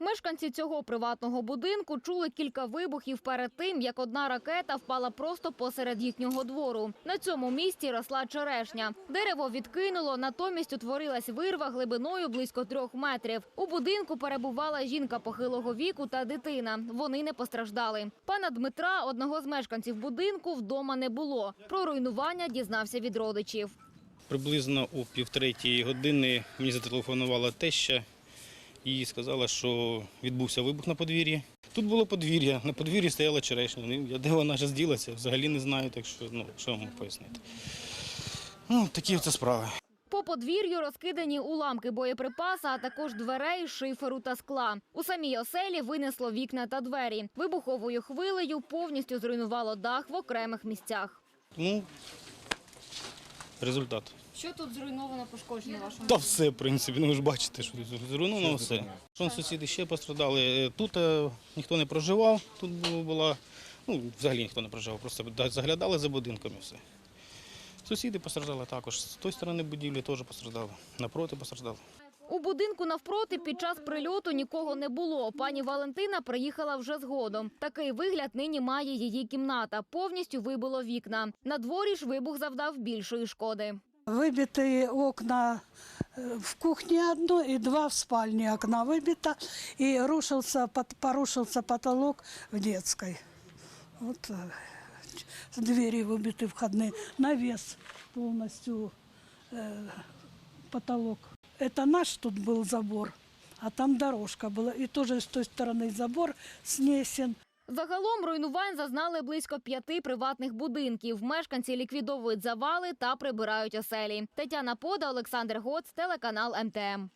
Мешканці цього приватного будинку чули кілька вибухів перед тим, як одна ракета впала просто посеред їхнього двору. На цьому місці росла черешня. Дерево відкинуло, натомість утворилась вирва глибиною близько трьох метрів. У будинку перебувала жінка похилого віку та дитина. Вони не постраждали. Пана Дмитра, одного з мешканців будинку, вдома не було. Про руйнування дізнався від родичів. Приблизно о півтретій години мені зателефонувала теща і сказала, що відбувся вибух на подвір'ї. Тут було подвір'я, на подвір'ї стояла черешня. Ну, де вона вже зділася, взагалі не знаю, так що ну, що вам пояснити. Ну, такі це справи. По подвір'ю розкидані уламки боєприпаса, а також дверей, шиферу та скла. У самій оселі винесло вікна та двері. Вибуховою хвилею повністю зруйнувало дах в окремих місцях. Ну, результат. Що тут зруйновано пошкоджено вашому? Та все, в принципі, ну ви ж бачите, що тут зруйновано все. Що сусіди ще пострадали. Е, Тут е, ніхто не проживав, тут було- була, ну, взагалі ніхто не проживав, просто да- заглядали за будинком і все. Сусіди постраждали також. З тої сторони будівлі теж постраждали, напроти постраждали. У будинку навпроти під час прильоту нікого не було. Пані Валентина приїхала вже згодом. Такий вигляд нині має її кімната. Повністю вибило вікна. На дворі ж вибух завдав більшої шкоди. Выбитые окна э, в кухне одно и два в спальне окна выбито. И рушился, пот- порушился потолок в детской. Вот э, ч- двери выбиты входные. Навес полностью э, потолок. Это наш тут был забор, а там дорожка была. И тоже с той стороны забор снесен. Загалом руйнувань зазнали близько п'яти приватних будинків. Мешканці ліквідовують завали та прибирають оселі. Тетяна Пода, Олександр Гоц, телеканал МТМ.